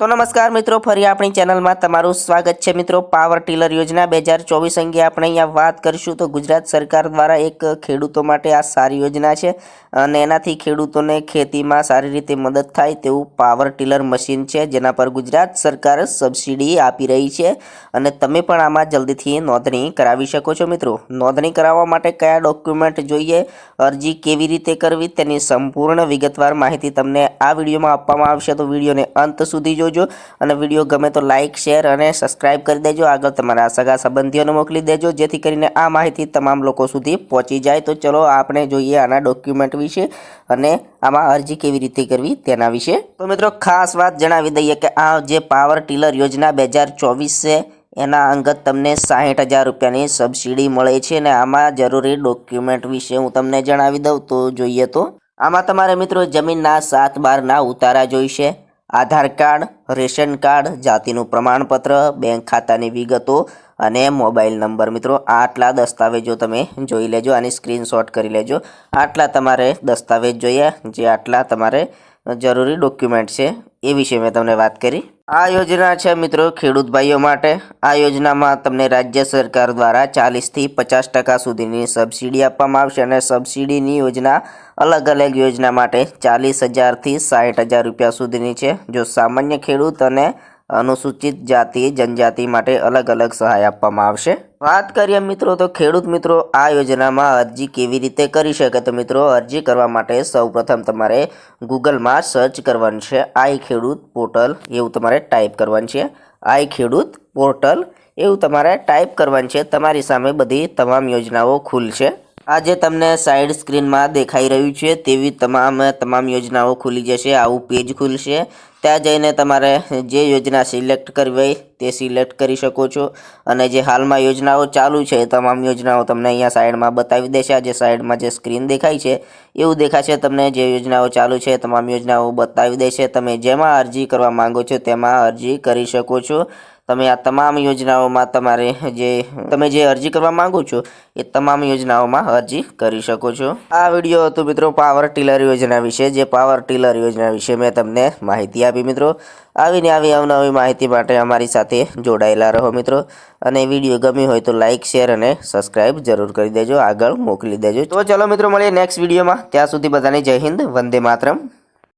તો નમસ્કાર મિત્રો, ફરી આપણી ચેનલમાં તમારું સ્વાગત છે મિત્રો. પાવર ટીલર યોજના બે હજાર ચોવીસ અંગે આપણે અહીંયા વાત કરીશું તો ગુજરાત સરકાર દ્વારા એક ખેડૂતો માટે આ સારી યોજના છે અને એનાથી ખેડૂતોને ખેતીમાં સારી રીતે મદદ થાય તેવું પાવર ટીલર મશીન છે, જેના પર ગુજરાત સરકાર સબસિડી આપી રહી છે અને તમે પણ આમાં જલ્દીથી નોંધણી કરાવી શકો છો મિત્રો. નોંધણી કરાવવા માટે કયા ડોક્યુમેન્ટ જોઈએ, અરજી કેવી રીતે કરવી, તેની સંપૂર્ણ વિગતવાર માહિતી તમને આ વિડીયોમાં આપવામાં આવશે. તો વિડીયોને અંત સુધી જોજો અને વીડિયો ગમે તો લાઇક શેર અને સબસ્ક્રાઇબ કરી દેજો. આગળ તમારા સગા સંબંધીઓને મોકલી દેજો, જેથી કરીને આ માહિતી તમામ લોકો સુધી પહોંચી જાય. તો ચલો આપણે જોઈએ આના ડોક્યુમેન્ટ વિશે અને આમાં અરજી કેવી રીતે કરવી તેના વિશે. તો મિત્રો ખાસ વાત જણાવી દઈએ કે આ જે પાવર ટીલર યોજના બે હજાર ચોવીસ છે, એના અંગત તમને સાહીઠ હજાર રૂપિયાની સબસિડી મળે છે અને આમાં જરૂરી ડોક્યુમેન્ટ વિશે હું તમને જણાવી દઉં. તો જોઈએ તો, આમાં તમારે મિત્રો જમીનના સાત બારના ઉતારા જોઈશે. આધાર કાર્ડ, રેશન કાર્ડ, જાતિનું પ્રમાણપત્ર, બેંક ખાતાની વિગતો અને મોબાઈલ નંબર. મિત્રો, આટલા દસ્તાવેજો તમે જોઈ લેજો આની સ્ક્રીનશોટ કરી લેજો. આટલા તમારે દસ્તાવેજ જોઈએ. જે આટલા તમારે જરૂરી ડોક્યુમેન્ટ છે. એ વિશે મેં તમને વાત કરી. આ યોજના છે મિત્રો ખેડૂત ભાઈઓ માટે. આ યોજનામાં તમને રાજ્ય સરકાર દ્વારા ચાલીસથી પચાસ ટકા સુધીની સબસિડી આપવામાં આવશે અને સબસિડીની યોજના અલગ અલગ યોજના માટે ચાલીસ હજારથી સાઠ હજાર રૂપિયા સુધીની છે. જો સામાન્ય ખેડૂત અને અનુસૂચિત જાતિ, જનજાતિ માટે અલગ અલગ સહાય આપવામાં આવશે. વાત કરીએ મિત્રો, તો ખેડૂત મિત્રો, આ યોજનામાં અરજી કેવી રીતે કરી શકે? તો મિત્રો, અરજી કરવા માટે સૌપ્રથમ તમારે ગૂગલમાં સર્ચ કરવાનું છે, આઈ ખેડૂત પોર્ટલ, એવું તમારે ટાઈપ કરવાનું છે. આઈ ખેડૂત પોર્ટલ, એવું તમારે ટાઈપ કરવાનું છે. તમારી સામે બધી તમામ યોજનાઓ ખુલશે. આ જે તમને સાઈડ સ્ક્રીનમાં દેખાઈ રહ્યું છે તેવી તમામ તમામ યોજનાઓ ખુલી જશે, આવું પેજ ખુલશે. ત્યાં જઈને તમારે જે યોજના સિલેક્ટ કરવી હોય તે સિલેક્ટ કરી શકો છો. અને જે હાલમાં યોજનાઓ ચાલુ છે એ તમામ યોજનાઓ તમને અહીંયા સાઈડમાં બતાવી દેશે. આ જે સાઈડમાં જે સ્ક્રીન દેખાય છે એવું દેખાશે તમને જે યોજનાઓ ચાલુ છે તમામ યોજનાઓ બતાવી દેશે. તમે જેમાં અરજી કરવા માંગો છો તેમાં અરજી કરી શકો છો. તમે આ તમામ યોજનાઓમાં તમારે જે, તમે જે અરજી કરવા માંગો છો, એ તમામ યોજનાઓમાં અરજી કરી શકો છો. આ વીડિયો હતો મિત્રો પાવર ટીલર યોજના વિશે, જે પાવર ટીલર યોજના વિશે મેં તમને માહિતી આપી મિત્રો. આવીને આવી અવનવી માહિતી માટે અમારી સાથે જોડાયેલા રહો મિત્રો. અને વીડિયો ગમ્યો હોય તો લાઇક શેર અને સબસ્ક્રાઇબ જરૂર કરી દેજો. આગળ મોકલી દેજો. તો ચલો મિત્રો મળીએ નેક્સ્ટ વિડીયોમાં. ત્યાં સુધી બધાને જય હિન્દ, વંદે માતરમ.